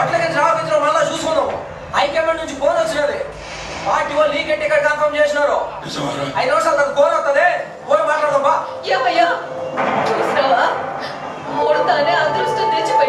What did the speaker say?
ఒట్లకి రాపించడం మళ్ళా చూసుకుందాం. హైకమాండ్ నుంచి ఫోన్ వచ్చినది. పార్టీ వాళ్ళు లీకెట్ ఇక్కడ కన్ఫర్మ్ చేసినారు. ఐదు నిమిషాలు తనకు ఫోన్ వస్తుంది